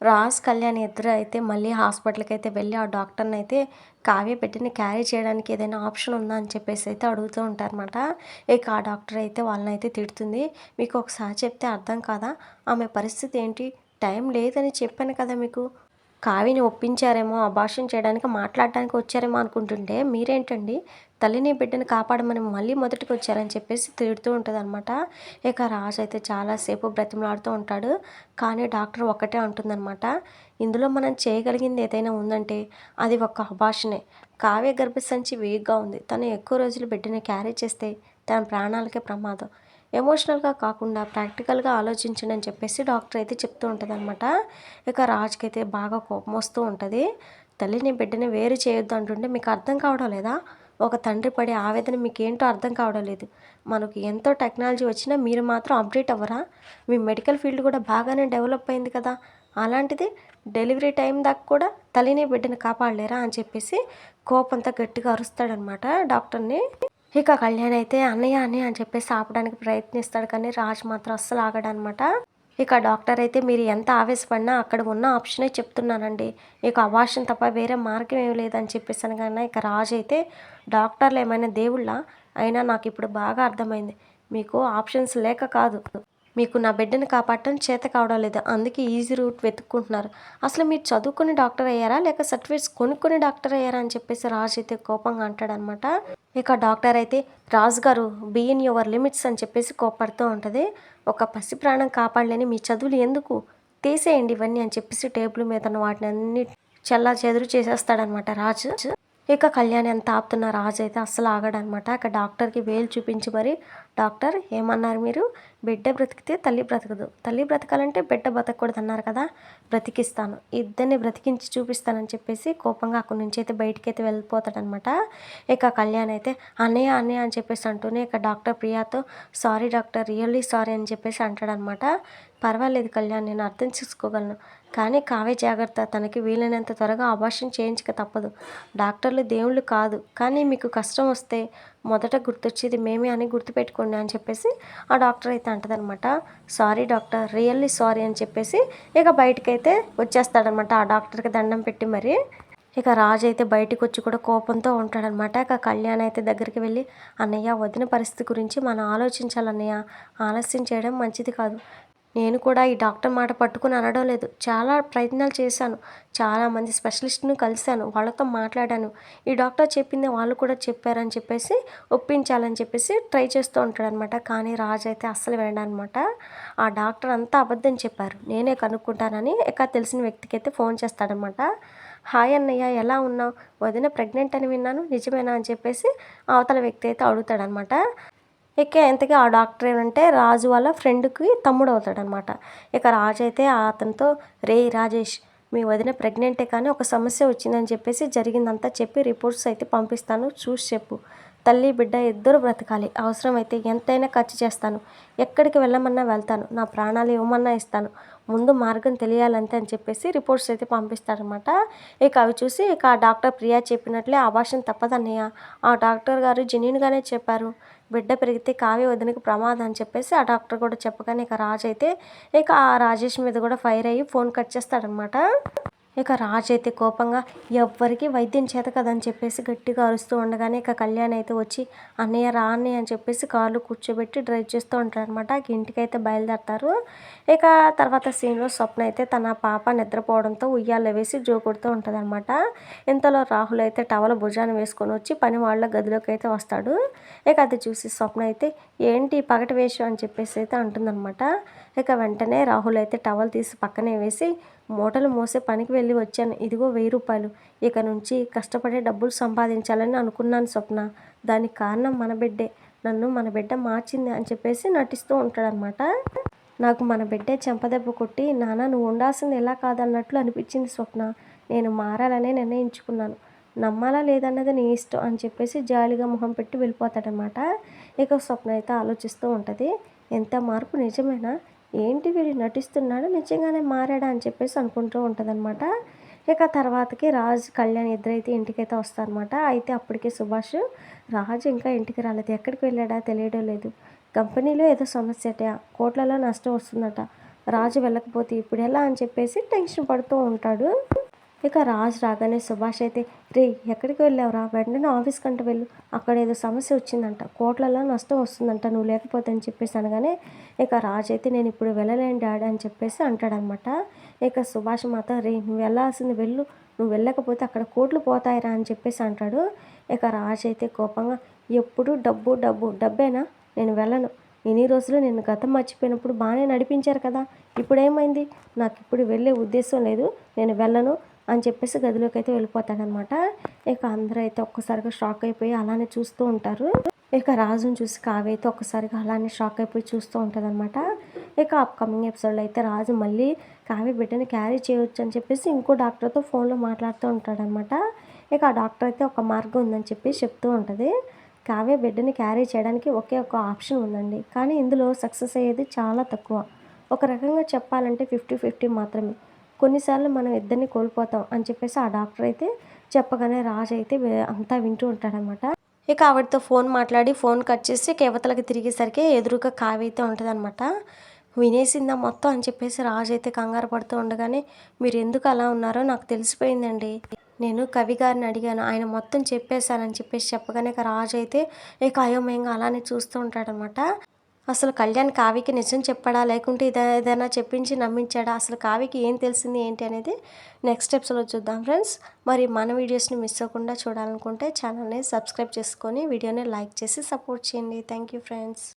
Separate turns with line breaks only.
రాజ్ కళ్యాణ్ ఇద్దరు అయితే మళ్ళీ హాస్పిటల్కి అయితే వెళ్ళి ఆ డాక్టర్ని అయితే కావ్య పెట్టిన క్యారీ చేయడానికి ఏదైనా ఆప్షన్ ఉందా అని చెప్పేసి అయితే అడుగుతూ ఉంటారనమాట ఇక ఆ డాక్టర్ అయితే వాళ్ళని అయితే తిడుతుంది. మీకు ఒకసారి చెప్తే అర్థం కాదా? ఆమె పరిస్థితి ఏంటి? టైం లేదని చెప్పాను కదా మీకు. కావిని ఒప్పించారేమో అభాషణ చేయడానికి మాట్లాడడానికి వచ్చారేమో అనుకుంటుంటే మీరేంటండి? తల్లిని బిడ్డని కాపాడమని మళ్ళీ మొదటికి వచ్చారని చెప్పేసి తిడుతూ ఉంటుంది అనమాట ఇక రాజు అయితే చాలాసేపు బ్రతిమలాడుతూ ఉంటాడు. కానీ డాక్టర్ ఒక్కటే అంటుందన్నమాట. ఇందులో మనం చేయగలిగింది ఏదైనా ఉందంటే అది ఒక అభాషణే కావ్య గర్భసంచి వీక్గా ఉంది. తను ఎక్కువ రోజులు బిడ్డని క్యారీ చేస్తే తన ప్రాణాలకే ప్రమాదం. ఎమోషనల్గా కాకుండా ప్రాక్టికల్గా ఆలోచించండి అని చెప్పేసి డాక్టర్ అయితే చెప్తూ ఉంటుంది అనమాట ఇక రాజుకి అయితే బాగా కోపం వస్తూ ఉంటుంది. తల్లిని బిడ్డని వేరు చేయొద్దు అంటుంటే మీకు అర్థం కావడం లేదా? ఒక తండ్రి పడే ఆవేదన మీకు ఏంటో అర్థం కావడం లేదు. మనకు ఎంతో టెక్నాలజీ వచ్చినా మీరు మాత్రం అప్డేట్ అవ్వరా? మీ మెడికల్ ఫీల్డ్ కూడా బాగానే డెవలప్ అయింది కదా? అలాంటిది డెలివరీ టైం దాకా కూడా తల్లిని బిడ్డని కాపాడలేరా అని చెప్పేసి కోపంతో గట్టిగా అరుస్తాడనమాట డాక్టర్ని. ఇక కళ్యాణ్ అయితే అన్నయ్య అన్నయ్య అని చెప్పేసి ఆపడానికి ప్రయత్నిస్తాడు కానీ రాజ్ మాత్రం అస్సలు ఆగడనమాట. ఇక డాక్టర్ అయితే మీరు ఎంత ఆవేశపడినా అక్కడ ఉన్న ఆప్షనే చెప్తున్నానండి. ఇక అవాషన్ తప్ప వేరే మార్గం ఏమి లేదని చెప్పేసాను కానీ ఇక రాజు అయితే డాక్టర్లు ఏమైనా దేవుళ్ళ? అయినా నాకు ఇప్పుడు బాగా అర్థమైంది. మీకు ఆప్షన్స్ లేక కాదు. మీకు నా బిడ్డని కాపాడటం చేత కావడం లేదు? అందుకే ఈజీ రూట్ వెతుక్కుంటున్నారు. అసలు మీరు చదువుకుని డాక్టర్ అయ్యారా? లేక సర్టిఫికేట్స్ కొనుక్కుని డాక్టర్ అయ్యారా? అని చెప్పేసి రాజు అయితే కోపంగా అంటాడనమాట. ఇక డాక్టర్ అయితే రాజు గారు బిఎన్ యువర్ లిమిట్స్ అని చెప్పేసి కోపడుతూ ఉంటుంది. ఒక పసి ప్రాణం కాపాడలేని మీ చదువులు ఎందుకు? తీసేయండి ఇవన్నీ అని చెప్పేసి టేబుల్ మీద ఉన్న వాటిని అన్ని చల్లా చెదురు చేసేస్తాడనమాట రాజు. ఇక కళ్యాణ్ ఎంత ఆపుతున్న రాజు అయితే అస్సలు ఆగడనమాట. ఇక డాక్టర్కి వేలు చూపించి మరి డాక్టర్ ఏమన్నారు మీరు? బిడ్డ బ్రతికితే తల్లి బ్రతకదు. తల్లి బ్రతకాలంటే బిడ్డ బ్రతకూడదు అన్నారు కదా? బ్రతికిస్తాను. ఇద్దరిని బ్రతికించి చూపిస్తానని చెప్పేసి కోపంగా అక్కడి నుంచి అయితే బయటికి అయితే వెళ్ళిపోతాడనమాట. ఇక కళ్యాణ్ అయితే అన్నయ్య అన్నయ్య అని చెప్పేసి అంటూనే ఇక డాక్టర్ ప్రియాతో సారీ డాక్టర్ రియల్లీ సారీ అని చెప్పేసి అంటాడనమాట. పర్వాలేదు కళ్యాణ్ నేను అర్థం చేసుకోగలను. కానీ కావే జాగ్రత్త. తనకి వీలైనంత త్వరగా అబార్షన్ చేయించక తప్పదు. డాక్టర్లు దేవుళ్ళు కాదు. కానీ మీకు కష్టం వస్తే మొదట గుర్తొచ్చేది మేమే అని గుర్తుపెట్టుకోండి అని చెప్పేసి ఆ డాక్టర్ అయితే అంటదనమాట సారీ డాక్టర్ రియల్లీ సారీ అని చెప్పేసి ఇక బయటకైతే వచ్చేస్తాడనమాట ఆ డాక్టర్కి దండం పెట్టి మరి. ఇక రాజు అయితే బయటకు వచ్చి కూడా కోపంతో ఉంటాడనమాట. ఇక కళ్యాణ్ అయితే దగ్గరికి వెళ్ళి అన్నయ్య వదిన పరిస్థితి గురించి మనం ఆలోచించాలన్నయ్య. ఆలస్యం చేయడం మంచిది కాదు. నేను కూడా ఈ డాక్టర్ మాట పట్టుకుని అనడం లేదు. చాలా ప్రయత్నాలు చేశాను. చాలామంది స్పెషలిస్ట్ను కలిశాను. వాళ్ళతో మాట్లాడాను. ఈ డాక్టర్ చెప్పింది వాళ్ళు కూడా చెప్పారని చెప్పేసి ఒప్పించాలని చెప్పేసి ట్రై చేస్తూ ఉంటాడనమాట. కానీ రాజు అయితే అస్సలు అనమాట ఆ డాక్టర్ అంతా అబద్ధం చెప్పారు. నేనే కనుక్కుంటానని ఇక తెలిసిన వ్యక్తికి అయితే ఫోన్ చేస్తాడనమాట. హాయ్ అన్నయ్య ఎలా ఉన్నావు? వదిన ప్రెగ్నెంట్ అని విన్నాను. నిజమేనా? అని చెప్పేసి అవతల వ్యక్తి అయితే అడుగుతాడనమాట. ఇక ఇంతకీ ఆ డాక్టర్ ఏమంటే రాజు వాళ్ళ ఫ్రెండ్కి తమ్ముడు అవుతాడనమాట ఇక రాజు అయితే అతనితో రే రాజేష్ మీ వదిన ప్రెగ్నెంటే కానీ ఒక సమస్య వచ్చిందని చెప్పేసి జరిగిందంతా చెప్పి రిపోర్ట్స్ అయితే పంపిస్తాను. చూసి చెప్పు. తల్లి బిడ్డ ఇద్దరు బ్రతకాలి. అవసరమైతే ఎంతైనా ఖర్చు చేస్తాను. ఎక్కడికి వెళ్ళమన్నా వెళ్తాను. నా ప్రాణాలు ఇవ్వమన్నా ఇస్తాను. ముందు మార్గం తెలియాలంతే అని చెప్పేసి రిపోర్ట్స్ అయితే పంపిస్తారనమాట ఇక అవి చూసి ఇక ఆ డాక్టర్ ప్రియా చెప్పినట్లే ఆ భాషను తప్పదన్నయ్య. ఆ డాక్టర్ గారు జెన్యున్గానే చెప్పారు. బిడ్డ పెరిగితే కావ్య వదినకి ప్రమాదం అని చెప్పేసి ఆ డాక్టర్ కూడా చెప్పగానే ఇక రాజు అయితే ఇక ఆ రాజేష్ మీద కూడా ఫైర్ అయ్యి ఫోన్ కట్ చేస్తాడనమాట. ఇక రాజు అయితే కోపంగా ఎవ్వరికి వైద్యం చేత కదని చెప్పేసి గట్టిగా అరుస్తూ ఉండగానే ఇక కళ్యాణ్ అయితే వచ్చి అన్నయ్య రా అన్నయ్య అని చెప్పేసి కాళ్ళు కూర్చోబెట్టి డ్రైవ్ చేస్తూ ఉంటారనమాట ఇంటికి అయితే బయలుదేరతారు. ఇక తర్వాత సీన్లో స్వప్న అయితే తన పాప నిద్రపోవడంతో ఉయ్యాల వేసి జోకొడుతూ ఉంటుంది అనమాట ఇంతలో రాహుల్ అయితే టవల్ భుజాన్ని వేసుకొని వచ్చి పని వాళ్ళ గదిలోకి అయితే వస్తాడు. ఇక అది చూసి స్వప్న అయితే ఏంటి పగటి వేషం? అని చెప్పేసి అయితే అంటుందన్నమాట. ఇక వెంటనే రాహుల్ అయితే టవల్ తీసి పక్కనే వేసి మూటలు మోసే పనికి వెళ్ళి వచ్చాను. ఇదిగో వెయ్యి రూపాయలు. ఇక నుంచి కష్టపడే డబ్బులు సంపాదించాలని అనుకున్నాను స్వప్న. దానికి కారణం మన బిడ్డే. నన్ను మన బిడ్డ మార్చింది అని చెప్పేసి నటిస్తూ ఉంటాడనమాట నాకు మన బిడ్డే చెంపదెబ్బ కొట్టి నాన్న నువ్వు ఉండాల్సింది ఎలా కాదన్నట్లు అనిపించింది స్వప్న. నేను మారాలనే నిర్ణయించుకున్నాను. నమ్మాలా లేదన్నది నీ ఇష్టం అని చెప్పేసి జాలిగా మొహం పెట్టి వెళ్ళిపోతాడనమాట ఇక స్వప్న అయితే ఆలోచిస్తూ ఉంటుంది. ఎంత మార్పు నిజమేనా? ఏంటి వీడు నటిస్తున్నాడు? నిజంగానే మారాడా అని చెప్పేసి అనుకుంటూ ఉంటుందన్నమాట. ఇక తర్వాతకి రాజ్ కళ్యాణ్ ఇద్దరైతే ఇంటికైతే వస్తారనమాట అయితే అప్పటికే సుభాష్ రాజు ఇంకా ఇంటికి రాలేదు. ఎక్కడికి వెళ్ళాడా తెలియడం లేదు. కంపెనీలో ఏదో సమస్య అట కోట్లలో నష్టం వస్తుందట. రాజు వెళ్ళకపోతే ఇప్పుడు ఎలా అని చెప్పేసి టెన్షన్ పడుతూ ఉంటాడు. ఇక రాజు రాగానే సుభాష్ అయితే రే ఎక్కడికి వెళ్ళావురా? వెంటనే ఆఫీస్ కంట వెళ్ళు. అక్కడ ఏదో సమస్య వచ్చిందంట. కోట్లలో నష్టం వస్తుందంట. నువ్వు లేకపోతే అని చెప్పేసి అనగానే ఇక రాజు అయితే నేను ఇప్పుడు వెళ్ళలేను డాడీ అని చెప్పేసి అంటాడనమాట. ఇక సుభాష్ మాత్రం రే నువ్వు వెళ్ళాల్సింది వెళ్ళు. నువ్వు వెళ్ళకపోతే అక్కడ కోట్లు పోతాయిరా అని చెప్పేసి అంటాడు. ఇక రాజు అయితే కోపంగా ఎప్పుడు డబ్బు డబ్బు డబ్బేనా? నేను వెళ్ళను. ఎన్ని రోజులు నేను గతం మర్చిపోయినప్పుడు బాగానే నడిపించారు కదా. ఇప్పుడు ఏమైంది నాకు ఇప్పుడు వెళ్ళే ఉద్దేశం లేదు. నేను వెళ్ళను. అని చెప్పేసి గదిలోకి అయితే వెళ్ళిపోతాడనమాట. ఇక అందరూ అయితే ఒక్కసారిగా షాక్ అయిపోయి అలానే చూస్తూ ఉంటారు. ఇక రాజుని చూసి కావ్య అయితే ఒక్కసారిగా అలానే షాక్ అయిపోయి చూస్తూ ఉంటుందన్నమాట ఇక అప్కమింగ్ ఎపిసోడ్లో అయితే రాజు మళ్ళీ కావ్య బిడ్డని క్యారీ చేయవచ్చు అని చెప్పేసి ఇంకో డాక్టర్తో ఫోన్లో మాట్లాడుతూ ఉంటాడనమాట. ఇక ఆ డాక్టర్ అయితే ఒక మార్గం ఉందని చెప్పి చెప్తూ ఉంటుంది. కావ్య బిడ్డని క్యారీ చేయడానికి ఒకే ఒక ఆప్షన్ ఉందండి. కానీ ఇందులో సక్సెస్ అయ్యేది చాలా తక్కువ. ఒక రకంగా చెప్పాలంటే ఫిఫ్టీ ఫిఫ్టీ మాత్రమే. కొన్నిసార్లు మనం ఇద్దరిని కోల్పోతాం అని చెప్పేసి ఆ డాక్టర్ అయితే చెప్పగానే రాజు అయితే అంతా వింటూ ఉంటాడనమాట. ఇక ఆవిడతో ఫోన్ మాట్లాడి ఫోన్ కట్ చేసి కేవతలకి తిరిగేసరికి ఎదురుగా కావైతే అయితే ఉంటుందన్నమాట వినేసిందా మొత్తం అని చెప్పేసి రాజు అయితే కంగారు పడుతూ ఉండగానే మీరు ఎందుకు అలా ఉన్నారో నాకు తెలిసిపోయిందండి. నేను కవి గారిని అడిగాను. ఆయన మొత్తం చెప్పేశానని చెప్పేసి చెప్పగానే ఇక రాజు అయితే ఇక అయోమయంగా అలానే చూస్తూ ఉంటాడనమాట. అసలు కళ్యాణ్ కావ్యకి నిజం చెప్పాడా? లేకుంటే ఇదే ఏదైనా చెప్పించి నమ్మించాడా? అసలు కావ్యకి ఏం తెలిసింది ఏంటి అనేది నెక్స్ట్ ఎపిసోడ్లో చూద్దాం ఫ్రెండ్స్ మరి మన వీడియోస్ని మిస్ అవ్వకుండా చూడాలనుకుంటే ఛానల్ని సబ్స్క్రైబ్ చేసుకొని వీడియోని లైక్ చేసి సపోర్ట్ చేయండి. Thank you friends